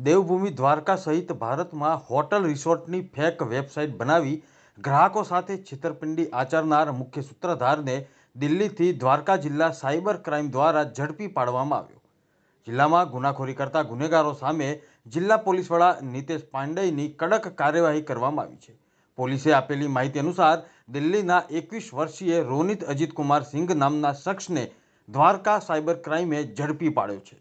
દેવભૂમિ દ્વારકા સહિત ભારતમાં hotel રિસોર્ટની fake website બનાવી ગ્રાહકો સાથે છેતરપિંડી આચરનાર મુખ્ય સૂત્રધારને દિલ્હીથી દ્વારકા જિલ્લા સાયબર ક્રાઇમ દ્વારા ઝડપી પાડવામાં આવ્યો. જિલ્લામાં ગુનાખોરી કરતા ગુનેગારો સામે જિલ્લા પોલીસ વડા નિતેશ પાંડેયની કડક કાર્યવાહી કરવામાં આવી છે. પોલીસે આપેલી માહિતી અનુસાર દિલ્હીના એકવીસ વર્ષીય રોનિત અજીતકુમાર સિંઘ નામના શખ્સને દ્વારકા સાયબર ક્રાઇમે ઝડપી પાડ્યો છે.